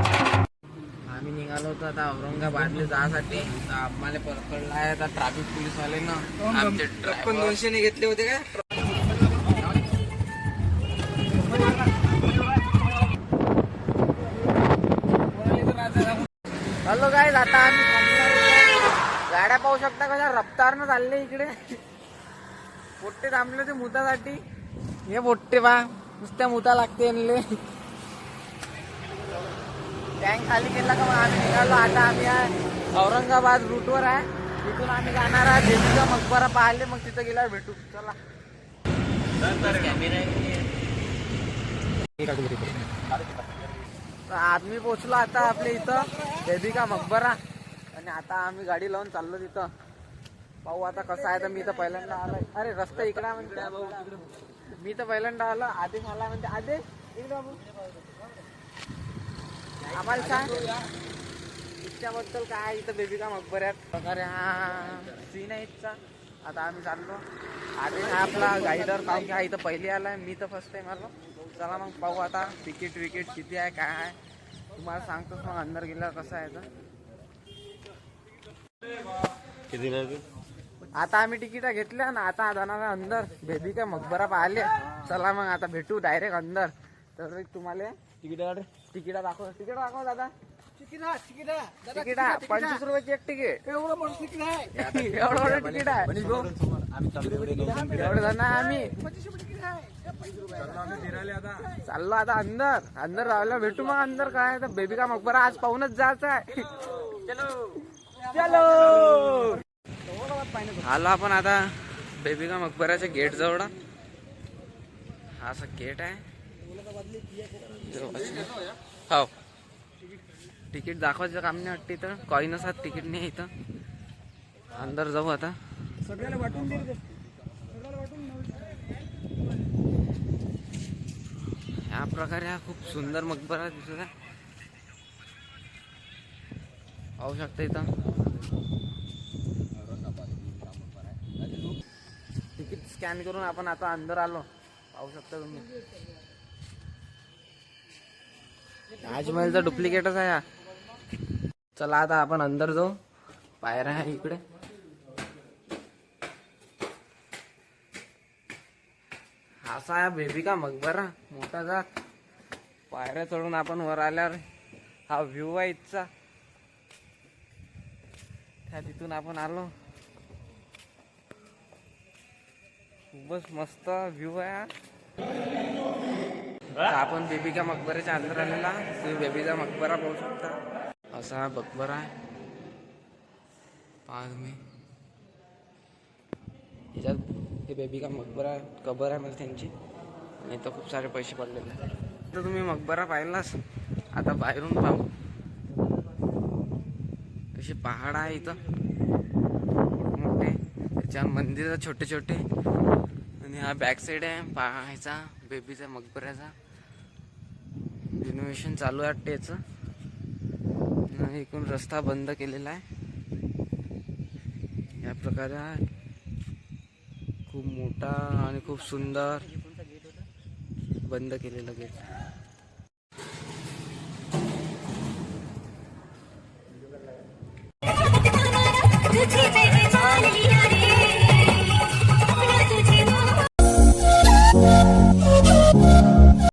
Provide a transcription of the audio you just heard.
आम्ही निघालो होतो आता औरंगाबादला जाण्यासाठी आम्हाला पकडला आहे आता ट्रॅफिक पोलीसवाले ना. आमचे ट्रक पण दोनशेने घेतले होते का हॅलो काय आता आम्ही गाड्या पाहू शकता कशा रफ्तारनं चालले इकडे. पोट्टे थांबले ते मुतासाठी. हे पोट्टे बा नुसत्या मुता लागते यांले. टँक खाली केला का मग आम्ही निघालो. आता आम्ही आहे औरंगाबाद रूटवर आहे. तिथून आम्ही जाणार आहे. देवीचा मकबरा पाहिले मग तिथं गेला भेटू. चला. तर आम्ही पोचलो आता आपल्या इथं. देविका मकबरा. आणि आता आम्ही गाडी लावून चाललो तिथं. पाहू आता कसं आहे तर मी तर पहिल्यांदा आलोय. अरे रस्ता इकडा म्हणते. मी तर पहिल्यांदा आलो. आदेश आला म्हणते आदेश इकडे बाबू आम्हाला सांग. इच्छाबद्दल काय आहे इथं बेबिका मकबऱ्यात? प्रकारे हा सीन आहे इथचा. आता आम्ही चाललो. आदेश हा आपला गाईडर पाहू हा इथं पहिली आलाय. मी तर फर्स्ट टाइम आलो. चला मग पाहू आता तिकीट विकेट किती आहे काय आहे. तुम्हाला सांगतोच मग अंदर गेल्यावर कसं आहे तर किती आता आम्ही तिकीट घेतल्या ना आता जाणार अंदर. बेबी का मकबरा पाहिले. चला मग आता भेटू डायरेक्ट अंदर. तर तुम्हाला तिकीट तिकीट दाखव तिकीट दाखव दादा. तिकीट पंचवीस रुपयाची एक तिकीट. एवढं मोठं तिकीट आहे. एवढं तिकीट आहे. एवढं जण आम्ही. चाललो आता अंदर. अंदर राहिला भेटू मग अंदर काय. तर बेबी का मकबरा आज पाहूनच जायचं आहे चलो. आलो आपण आता बेबिका मकबराच्या गेट जवळ. हा असा गेट आहे. हो. तिकीट दाखवायचं काम नाही वाटते इथं. कॉईन असतात तिकीट नाही इथं. अंदर जाऊ आता. ह्या प्रकारे हा खूप सुंदर मकबरा दिसत आहे. पाहू शकता इथं तिकीट स्कॅन करून आपण आता अंदर आलो. पाहू शकता तुम्ही. ताजमहलचा डुप्लिकेटच आहे हा. चला आता आपण अंदर जाऊ. पायऱ्या आहे इकडे. हा असा आहे बेबी का मकबरा मोठा जात पायऱ्या चढून आपण वर आल्यावर हा व्ह्यू आहे इथचा. त्या तिथून आपण आलो. खूपच मस्त व्ह्यू आहे तर आपण बेबिका मकबऱ्याच्या अंदर आलेला तुम्ही बेबीचा मकबरा पाहू शकता. असा हा मकबरा आहे. पहा तुम्ही. ह्याच्यात हे बेबिका मकबरा कबर आहे म्हणजे त्यांची. आणि इथं खूप सारे पैसे पडलेले आहेत. तर तुम्ही मकबरा पाहिलास आता बाहेरून पाहू. असे पहाड आहे इथं. मोठे. त्याच्या मंदिर छोटे छोटे हा बॅक साईड आहे पाहायचा बेबीचा मकबऱ्याचा रिनोव्हेशन चालू आहे वाटते याचं. आणि इकडून रस्ता बंद केलेला आहे. या प्रकारे खूप मोठा आणि खूप सुंदर बंद केलेलं गेट.